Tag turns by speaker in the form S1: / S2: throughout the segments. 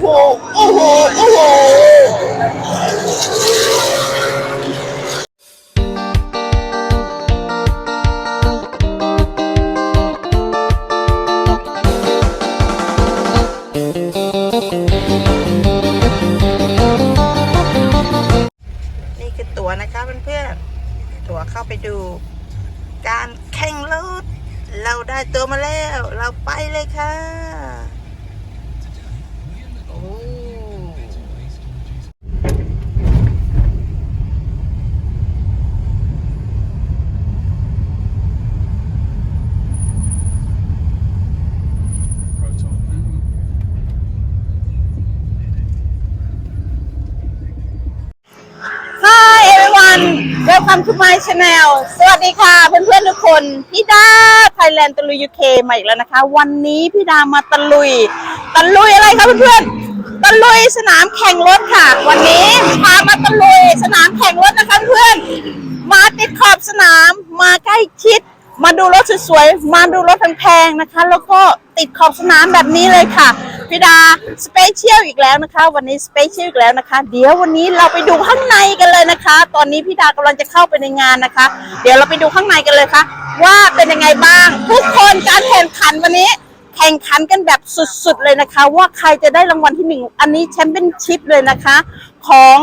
S1: โห โอ้โห โอ้โหนี่คือตั๋วนะคะเพื่อนๆ ตั๋วเข้าไปดู การแข่งรถ เราได้ตัวมาแล้ว เราไปเลยค่ะ โอ้ Hi everyone welcome to my channel สวัสดีค่ะเพื่อนๆทุกคน พี่ดา Thailand ตะลุย UK มาอีกแล้วนะคะ วันนี้พี่ดามาตะลุย ตะลุยอะไรคะเพื่อนๆ ตะลุยสนามแข่งรถค่ะ วันนี้พามาตะลุยสนามแข่งรถนะคะเพื่อน มาติดขอบสนามมาใกล้ชิด มาดูรถสวยๆ มาดูรถแพงๆนะคะ แล้วก็ติดขอบสนามแบบนี้เลยค่ะ พี่ดาสเปเชียลอีกแล้วนะคะ วันนี้สเปเชียลอีกแล้วนะคะ เดี๋ยววันนี้เราไปดูข้างในกันเลยนะคะ ตอนนี้พี่ดากำลังจะเข้าไปในงานนะคะ เดี๋ยวเราไปดูข้างในกันเลยค่ะ ว่าเป็นยังไงบ้าง ทุกคนการแข่งขันวันนี้แข่งขันกันแบบสุดๆเลยนะคะ ว่าใครจะได้รางวัลที่หนึ่งอันนี้แชมเปี้ยนชิพเลยนะคะ ของ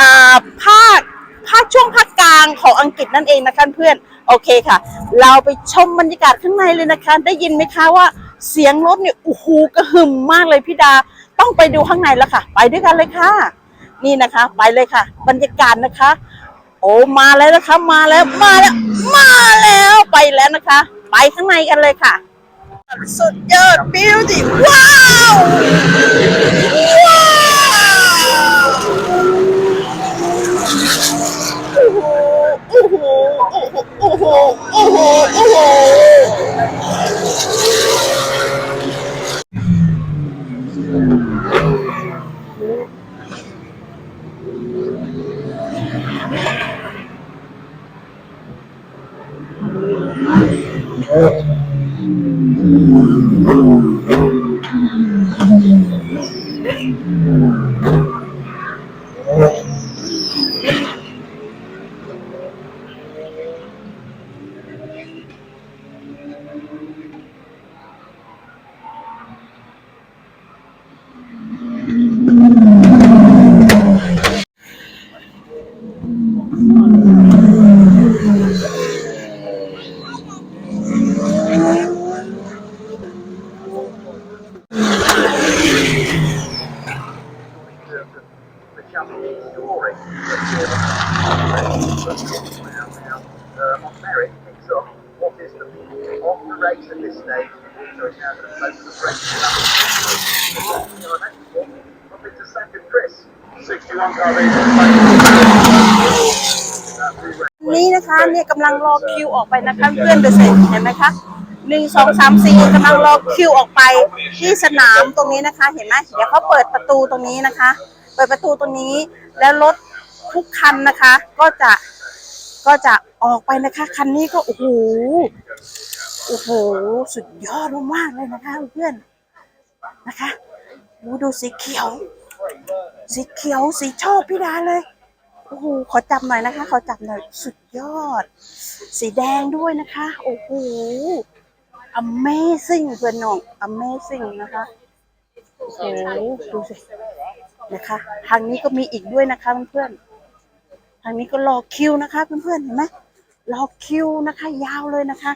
S1: อาภาคภาคช่วงภาคกลางของอังกฤษนั่นเองนะคะเพื่อนโอเคค่ะ เราไปชมบรรยากาศข้างในเลยนะคะ ได้ยินไหมคะว่า เสียงรถเนี่ยโอ้โหกระหึ่มมากเลยพี่ดา ต้องไปดูข้างในแล้วค่ะ ไปด้วยกันเลยค่ะ นี่นะคะ ไปเลยค่ะ บรรยากาศนะคะ โอ้มาแล้วนะคะ มาแล้วมาแล้ว มาแล้วไปแล้วนะคะ ไปข้างในกันเลยค่ะ สุดยอดบิวตี้ว้าวว้าว
S2: É.
S1: นี่นะคะเนี่ยกำลังรอคิวออกไปนะคะเพื่อนเดเซ็เห็นไหมคะหนึ่งสองสามสี่กำลังรอคิวออกไปที่สนามตรงนี้นะคะ เห็นไหมเดี๋ยวเขาเปิดประตูตรงนี้นะคะ เปิดประตูตรงนี้แล้วรถทุกคันนะคะ ก็จะก็จะออกไปนะคะ คันนี้ก็โอ้โห โอ้โห สุดยอดมากๆเลยนะคะเพื่อนนะคะดูดูสีเขียว สีเขียวสีชอบพี่ดาเลยโอ้โหขอจับหน่อยนะคะ ขอจับหน่อยสุดยอด สีแดงด้วยนะคะ โอ้โห amazing เพื่อนน้อง amazing นะคะโอ้โหดูสินะคะ ทางนี้ก็มีอีกด้วยนะคะเพื่อนๆทางนี้ก็รอคิวนะคะเพื่อนๆเห็นไหมรอคิวนะคะ ยาวเลยนะคะ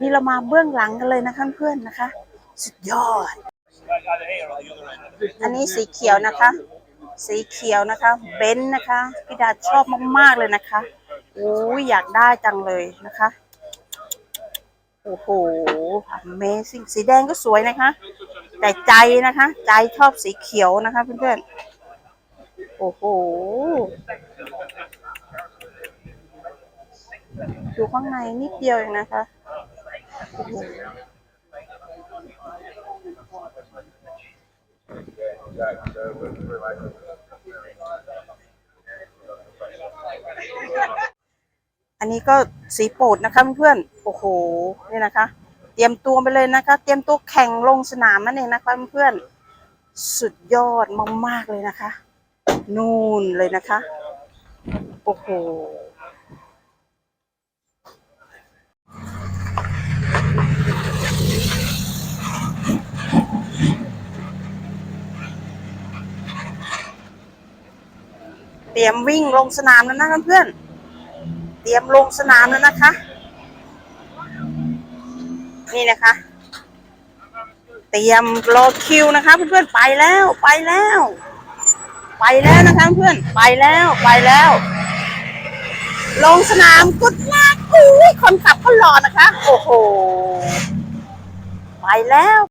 S1: นี่เรามาเบื้องหลังกันเลยนะคะเพื่อนนะคะ สุดยอด อันนี้สีเขียวนะคะ สีเขียวนะคะ เบนซ์นะคะพี่ดาชอบมากๆเลยนะคะโอ้ยอยากได้จังเลยนะคะโอ้โห Amazing สีแดงก็สวยนะคะ แต่ใจนะคะ ใจชอบสีเขียวนะคะเพื่อนๆโอ้โห ดูข้างในนิดเดียวเองนะคะ อันนี้ก็สีโปดนะคะเพื่อนๆโอ้โหนี่นะคะ เตรียมตัวไปเลยนะคะ เตรียมตัวแข่งลงสนามนั่นเองนะคะเพื่อนสุดยอดมากๆเลยนะคะ นู่นเลยนะคะ โอ้โห รียมวิ่งลงสนามแล้วนะเพื่อนเตรียมลงสนามแล้วนะคะ นี่นะคะ เตรียมรอคิวนะคะเพื่อนๆไปแล้วไปแล้ว ไปแล้วนะคะเพื่อนไปแล้วไปแล้ว ลงสนามกุดลากอุ้ยคนขับก็รอนะคะ โอ้โหไปแล้ว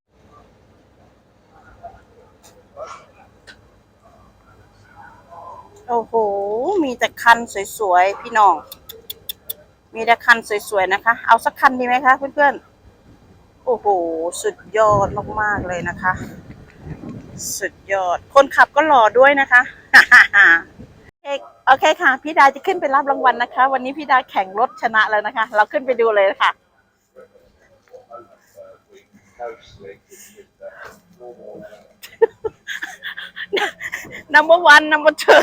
S1: โอ้โห มีแต่คันสวยๆ พี่น้อง มีแต่คันสวยๆ นะคะ เอาสักคันดีไหมคะเพื่อนๆ โอ้โห สุดยอดมากๆเลยนะคะ สุดยอด คนขับก็หล่อด้วยนะคะโอเคโอเคค่ะ พี่ดาจะขึ้นไปรับรางวัลนะคะ วันนี้พี่ดาแข่งรถชนะแล้วนะคะ เราขึ้นไปดูเลยค่ะ number one number two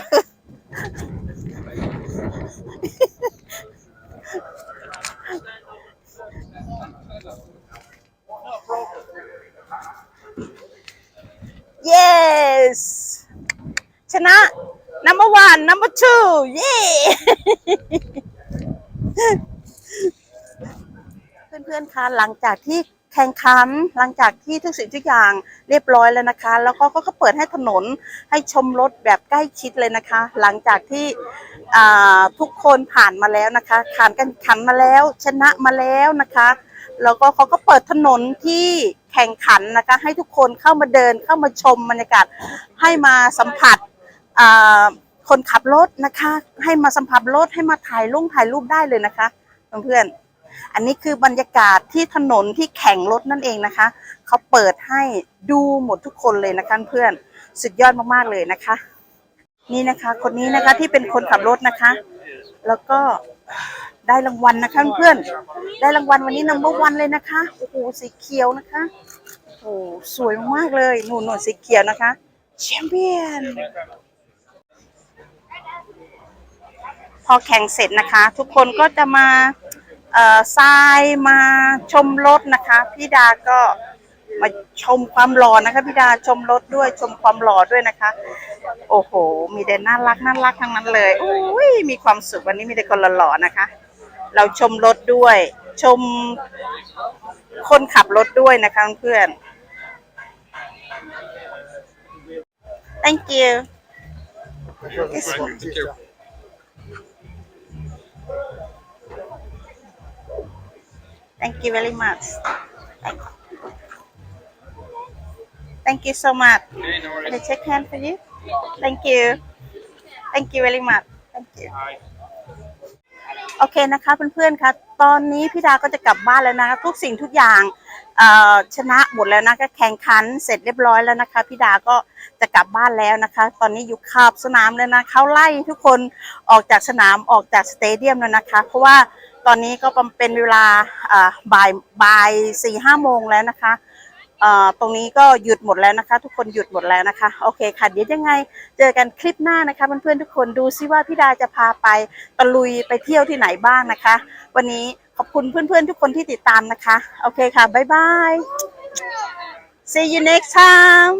S1: yes ชนะ number one number two เย้ เพื่อนๆคะหลังจากที่ แข่งขันหลังจากที่ทุกสิ่งทุกอย่างเรียบร้อยแล้วนะคะ แล้วก็เขาก็เปิดให้ถนนให้ชมรถแบบใกล้ชิดเลยนะคะ หลังจากที่ทุกคนผ่านมาแล้วนะคะผ่านกันขันมาแล้ว ชนะมาแล้วนะคะแล้วก็เขาก็เปิดถนนที่แข่งขันนะคะ ให้ทุกคนเข้ามาเดินเข้ามาชมบรรยากาศให้มาสัมผัสคนขับรถนะคะ ให้มาสัมผัสรถให้มาถ่ายลงถ่ายรูปได้เลยนะคะเพื่อนๆ อันนี้คือบรรยากาศที่ถนนที่แข่งรถนั่นเองนะคะ เขาเปิดให้ดูหมดทุกคนเลยนะคะเพื่อนสุดยอดมากๆเลยนะคะ นี่นะคะ คนนี้นะคะที่เป็นคนขับรถนะคะ แล้วก็ได้รางวัลนะคะเพื่อนได้รางวัลวันนี้นัมเบอร์วันเลยนะคะโอ้โหสีเขียวนะคะโอ้โหสวยมากๆเลยหนูหนูสีเขียวนะคะแชมเปี้ยนพอแข่งเสร็จนะคะ ทุกคนก็จะมา ทรายมาชมรถนะคะพี่ดาก็มาชมความหล่อนะคะพี่ดาชมรถด้วยชมความหล่อด้วยนะคะ โอ้โห มีแต่น่ารักน่ารักทั้งนั้นเลยอุ้ยมีความสุขวันนี้มีแต่คนหล่อๆนะคะ เราชมรถด้วย ชมคนขับรถด้วยนะคะเพื่อน thank you This one. Thank you Thank you very much. Thank you. Thank you so much. Can I shake hand for you? Thank you. Thank you very much. Thank you. โอเคนะคะเพื่อนๆคะตอนนี้พี่ดาก็จะกลับบ้านแล้วนะคะทุกสิ่งทุกอย่างชนะหมดแล้วนะคะแข่งขันเสร็จเรียบร้อยแล้วนะคะพี่ดาก็จะกลับบ้านแล้วนะคะ ตอนนี้อยู่ขอบสนามเลยนะเขาไล่ทุกคนออกจากสนามออกจากสเตเดียมแล้วนะคะ เพราะว่า ตอนนี้ก็เป็นเวลาบ่ายบ่ายสี่ห้าโมงแล้วนะคะตรงนี้ก็หยุดหมดแล้วนะคะ ทุกคนหยุดหมดแล้วนะคะ โอเคค่ะเดี๋ยวยังไงเจอกันคลิปหน้านะคะเพื่อนๆทุกคนดูซิว่าพี่ดาจะพาไปตะลุยไปเที่ยวที่ไหนบ้างนะคะ วันนี้ขอบคุณเพื่อนๆทุกคนที่ติดตามนะคะ โอเคค่ะบ๊ายบาย see you next time